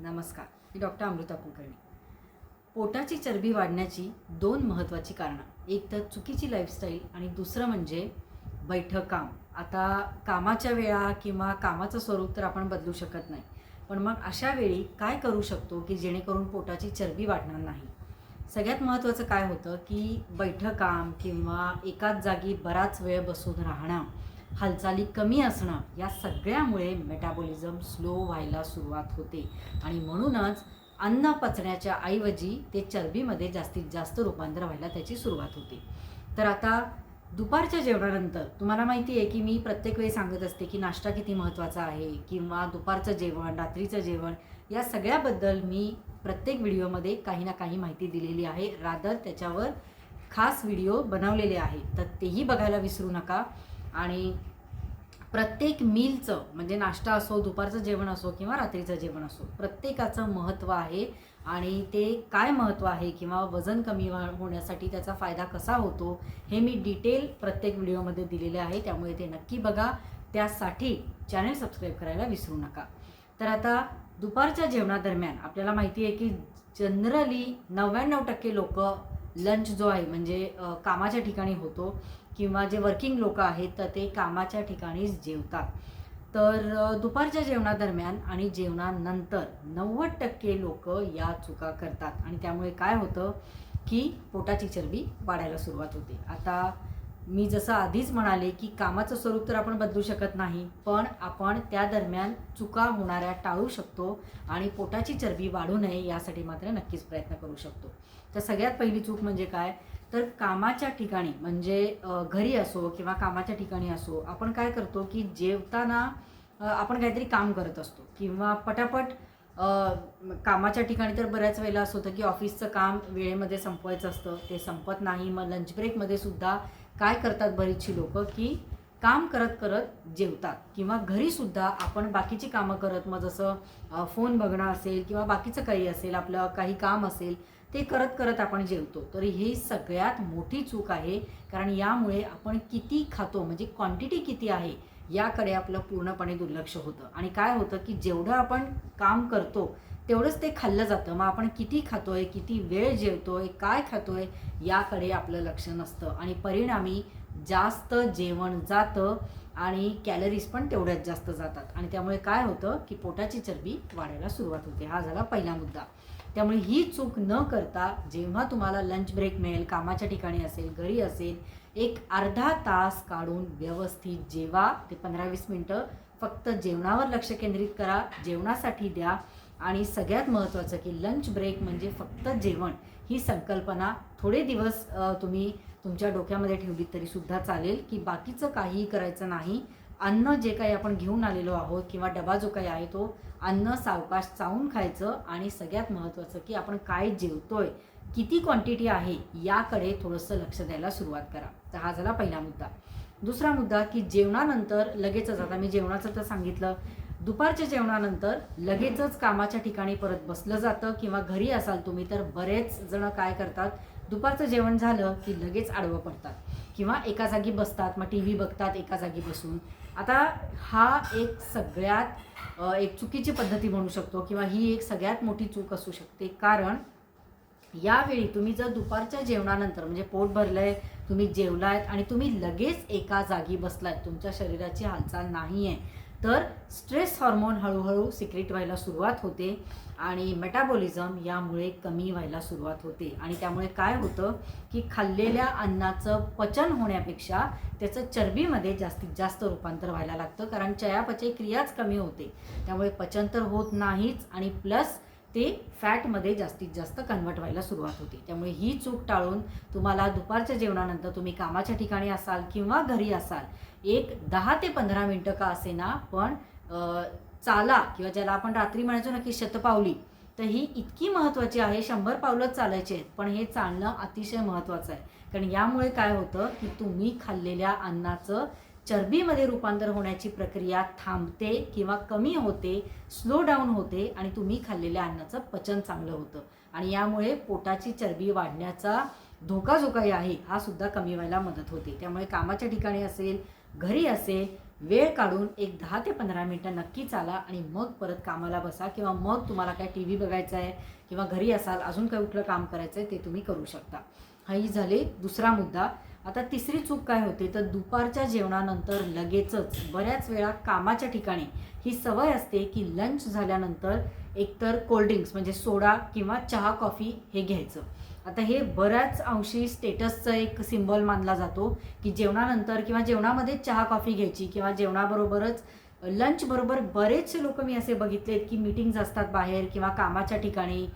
नमस्कार. मी डॉक्टर अमृता कुलकर्णी. पोटाची चरबी वाढण्याची दोन महत्त्वाची कारणं. एक तर चुकीची लाईफस्टाईल आणि दुसरं म्हणजे बैठं काम. आता कामाच्या वेळा किंवा कामाचं स्वरूप तर आपण बदलू शकत नाही. पण मग अशा वेळी काय करू शकतो की जेणेकरून पोटाची चरबी वाढणार नाही? सगळ्यात महत्त्वाचं काय होतं की बैठं काम किंवा एकाच जागी बराच वेळ बसून राहणं हालचाली कमी असणं या सगळ्यामुळे मेटाबॉलिझम स्लो व्हायला सुरुवात होते. आणि म्हणूनच अन्न पचण्याच्या ऐवजी ते चरबीमध्ये जास्तीत जास्त रूपांतर व्हायला त्याची सुरुवात होते. तर आता दुपारच्या जेवणानंतर तुम्हाला माहिती आहे की मी प्रत्येक वेळी सांगत असते की नाश्ता किती महत्त्वाचा आहे किंवा दुपारचं जेवण रात्रीचं जेवण या सगळ्याबद्दल मी प्रत्येक व्हिडिओमध्ये काही ना काही माहिती दिलेली आहे. रादर त्याच्यावर खास व्हिडिओ बनवलेले आहे. तर तेही बघायला विसरू नका. आणि प्रत्येक मीलचं म्हणजे नाश्ता असो दुपारचं जेवण असो किंवा रात्रीचं जेवण असो प्रत्येकाचं महत्त्व आहे. आणि ते काय महत्त्व आहे किंवा वजन कमी होण्यासाठी त्याचा फायदा कसा होतो हे मी डिटेल प्रत्येक व्हिडिओमध्ये दिलेले आहे. त्यामुळे ते नक्की बघा. त्यासाठी चॅनल सबस्क्राईब करायला विसरू नका. तर आता दुपारच्या जेवणादरम्यान आपल्याला माहिती आहे की जनरली नव्याण्णव टक्के लोक लंच जो आहे म्हणजे कामाच्या ठिकाणी होतो किंवा जे वर्किंग लोक आहेत तर ते कामाच्या ठिकाणीच जेवतात. तर दुपारच्या जेवणादरम्यान आणि जेवणानंतर नव्वद टक्के लोक या चुका करतात. आणि त्यामुळे काय होतं की पोटाची चरबी वाढायला सुरुवात होते. आता मी जसं आधीच म्हणाले की कामाचं स्वरूप तर आपण बदलू शकत नाही पण आपण त्या दरम्यान चुका होणाऱ्या टाळू शकतो आणि पोटाची चरबी वाढू नये यासाठी मात्र नक्कीच प्रयत्न करू शकतो. तर सगळ्यात पहिली चूक म्हणजे काय? तर कामाच्या ठिकाणी म्हणजे घरी असो किंवा कामाच्या ठिकाणी असो आपण काय करतो की जेवताना आपण काहीतरी काम करत असतो किंवा पटापट कामाच्या ठिकाणी तर बऱ्याच वेळेला असं होतं की ऑफिसचं काम वेळेमध्ये संपवायचं असतं ते संपत नाही. मग लंच ब्रेकमध्ये सुद्धा काय करतात बरीचशी लोक की काम करत करत जेवतात. किंवा घरीसुद्धा आपण बाकीची कामं करत मग जसं फोन बघणं असेल किंवा बाकीचं काही असेल आपलं काही काम असेल ते करत करत आपण जेवतो. तर ही सगळ्यात मोठी चूक आहे. कारण यामुळे आपण किती खातो म्हणजे क्वांटिटी किती आहे याकडे आपलं पूर्णपणे दुर्लक्ष होतं. आणि काय होतं की जेवढं आपण काम करतो तेवढंच ते खाल्लं जातं. मग आपण किती खातोय किती वेळ जेवतोय काय खातोय याकडे आपलं लक्ष नसतं. आणि परिणामी जास्त जेवण जातं आणि कॅलरीज पण तेवढ्याच जास्त जातात. आणि त्यामुळे काय होतं की पोटाची चरबी वाढायला सुरुवात होते. हा झाला पहिला मुद्दा. त्यामुळे ही चूक न करता जेव्हा तुम्हाला लंच ब्रेक मिळेल कामाच्या ठिकाणी असेल घरी असेल एक अर्धा तास काढून व्यवस्थित जेवा. ते पंधरा वीस मिनटं फक्त जेवणावर लक्ष केंद्रित करा. जेवणासाठी द्या. आणि सगळ्यात महत्त्वाचं की लंच ब्रेक म्हणजे फक्त जेवण ही संकल्पना थोडे दिवस तुम्ही तुमच्या डोक्यामध्ये ठेवली तरीसुद्धा चालेल की बाकीचं काहीही करायचं नाही. अन्न जे काही आपण घेऊन आलेलो आहोत किंवा डबा जो काही आहे तो अन्न सावकाश चावून खायचं आणि सगळ्यात महत्त्वाचं की आपण काय जेवतोय किती क्वांटिटी आहे याकडे थोडंसं लक्ष द्यायला सुरुवात करा. तर हा झाला पहिला मुद्दा. दुसरा मुद्दा की जेवणानंतर लगेचच आता मी जेवणाचं तर सांगितलं दुपारच्या जेवणानंतर लगेचच कामाच्या ठिकाणी परत बसलं जातं किंवा घरी असाल तुम्ही तर बरेच जण काय करतात दुपारचं जेवण झालं की लगेच आडवं पडतात. किंवा एका जागी बसतात मग टी व्ही बघतात एका जागी बसून. आता हा एक सगळ्यात एक चुकीची पद्धती म्हणू शकतो किंवा ही एक सगळ्यात मोठी चूक असू शकते. कारण यावेळी तुम्ही जर दुपारच्या जेवणानंतर म्हणजे पोट भरलं आहे तुम्ही जेवलायत आणि तुम्ही लगेच एका जागी बसलायत तुमच्या शरीराची हालचाल नाही आहे तर स्ट्रेस हॉर्मोन हळूहळू सिक्रेट व्हायला सुरुवात होते आणि मेटाबॉलिझम यामुळे कमी व्हायला सुरुवात होते. आणि त्यामुळे काय होतं की खाल्लेल्या अन्नाचं पचन होण्यापेक्षा त्याचं चरबीमध्ये जास्तीत जास्त रूपांतर व्हायला लागतं कारण चयापचय क्रियाच कमी होते. त्यामुळे पचन तर होत नाहीच आणि प्लस ते फॅटमध्ये जास्तीत जास्त कन्वर्ट व्हायला सुरुवात होते. त्यामुळे ही चूक टाळून तुम्हाला दुपारच्या जेवणानंतर तुम्ही कामाच्या ठिकाणी असाल किंवा घरी असाल एक दहा ते पंधरा मिनटं का असेना पण चाला किंवा ज्याला आपण रात्री म्हणायचो ना की शतपावली तर ही इतकी महत्त्वाची आहे शंभर पावलंच चालायचे आहेत पण हे चालणं अतिशय महत्त्वाचं आहे. कारण यामुळे काय होतं की तुम्ही खाल्लेल्या अन्नाचं चरबीमध्ये रूपांतर होण्याची प्रक्रिया थांबते किंवा कमी होते स्लो डाऊन होते आणि तुम्ही खाल्लेल्या अन्नाचं पचन चांगलं होतं. आणि यामुळे पोटाची चरबी वाढण्याचा धोका जो काही आहे हा सुद्धा कमी व्हायला मदत होते. त्यामुळे कामाच्या ठिकाणी असेल घरी असेल वेळ काढून एक दहा ते पंधरा मिनटं नक्की चाला आणि मग परत कामाला बसा किंवा मग तुम्हाला काय टी व्ही बघायचा आहे किंवा घरी असाल अजून काही कुठलं काम करायचं आहे ते तुम्ही करू शकता. हाही झाले दुसरा मुद्दा. आता तिसरी चूक काय होते? तर दुपारच्या जेवणानंतर लगेचच बऱ्याच वेळा कामाच्या ठिकाणी ही सवय असते की लंच झाल्यानंतर एकतर कोल्ड्रिंक्स म्हणजे सोडा किंवा चहा कॉफी हे घ्यायचं. आता हे बऱ्याच अंशी स्टेटसचं एक सिम्बॉल मानला जातो की जेवणानंतर किंवा जेवणामध्ये चहा कॉफी घ्यायची किंवा जेवणाबरोबरच लंच बरोबर बरेचसे लोक मी असे बघितलेत की मीटिंग्ज असतात बाहेर किंवा कामाच्या ठिकाणी.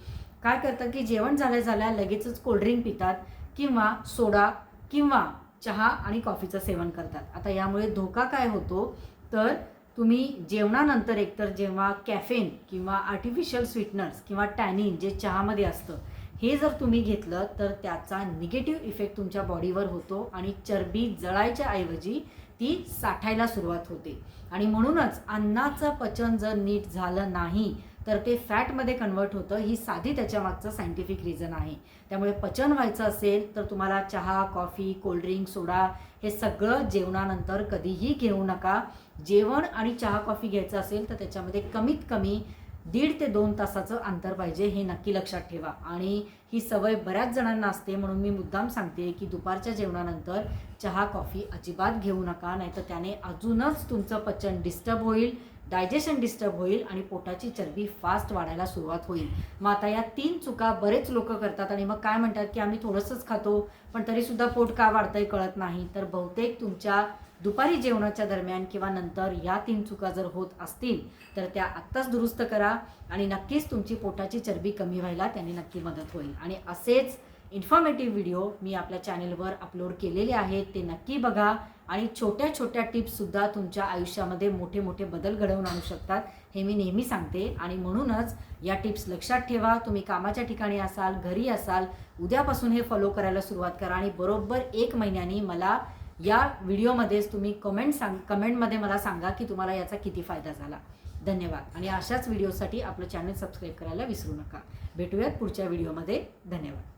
काय करतात की जेवण झाल्या झाल्या लगेचच कोल्ड्रिंक पितात किंवा सोडा किंवा चहा आणि कॉफीचं सेवन करतात. आता यामुळे धोका काय होतो? तर तुम्ही जेवणानंतर एकतर जेव्हा कॅफेन किंवा आर्टिफिशियल स्वीटनर्स किंवा टॅनिन जे चहामध्ये असतं हे जर तुम्ही घेतलं तर त्याचा निगेटिव्ह इफेक्ट तुमच्या बॉडीवर होतो आणि चरबी जळायच्या ऐवजी ती साठायला सुरुवात होते. आणि म्हणूनच अन्नाचं पचन जर नीट झालं नाही तर ते फॅटमध्ये कन्वर्ट होतं. ही साधी त्याच्यामागचं सायंटिफिक रिझन आहे. त्यामुळे पचन व्हायचं असेल तर तुम्हाला चहा कॉफी कोल्ड्रिंक सोडा हे सगळं जेवणानंतर कधीही घेऊ नका. जेवण आणि चहा कॉफी घ्यायचं असेल तर त्याच्यामध्ये कमीत कमी दीड ते दोन तासाचं अंतर पाहिजे हे नक्की लक्षात ठेवा. आणि ही सवय बऱ्याच जणांना असते म्हणून मी मुद्दाम सांगते की दुपारच्या जेवणानंतर चहा कॉफी अजिबात घेऊ नका. नाहीतर त्याने अजूनच तुमचं पचन डिस्टर्ब होईल. डायजेशन डिस्टर्ब होईल आणि पोटाची चरबी फास्ट वाढायला सुरुवात होईल. मग आता या तीन चुका बरेच लोक करतात आणि मग काय म्हणतात की आम्ही थोडंसंच खातो पण तरीसुद्धा पोट का वाढतंय कळत नाही. तर बहुतेक तुमच्या दुपारी जेवणाच्या दरम्यान किंवा नंतर या तीन चुका जर होत असतील तर त्या आत्ताच दुरुस्त करा आणि नक्कीच तुमची पोटाची चरबी कमी व्हायला त्याने नक्की मदत होईल. आणि असेच इन्फॉर्मेटिव्ह व्हिडिओ मी आपल्या चॅनेलवर अपलोड केलेले आहेत ते नक्की बघा. आणि छोट्या छोट्या टिप्ससुद्धा तुमच्या आयुष्यामध्ये मोठे मोठे बदल घडवून आणू शकतात हे मी नेहमी सांगते. आणि म्हणूनच या टिप्स लक्षात ठेवा. तुम्ही कामाच्या ठिकाणी असाल घरी असाल उद्यापासून हे फॉलो करायला सुरुवात करा. आणि बरोबर एक महिन्यानी मला या व्हिडिओमध्येच तुम्ही कमेंट सांग कमेंटमध्ये मला सांगा की तुम्हाला याचा किती फायदा झाला. धन्यवाद. आणि अशाच व्हिडिओसाठी आपलं चॅनल सबस्क्राईब करायला विसरू नका. भेटूयात पुढच्या व्हिडिओमध्ये धन्यवाद.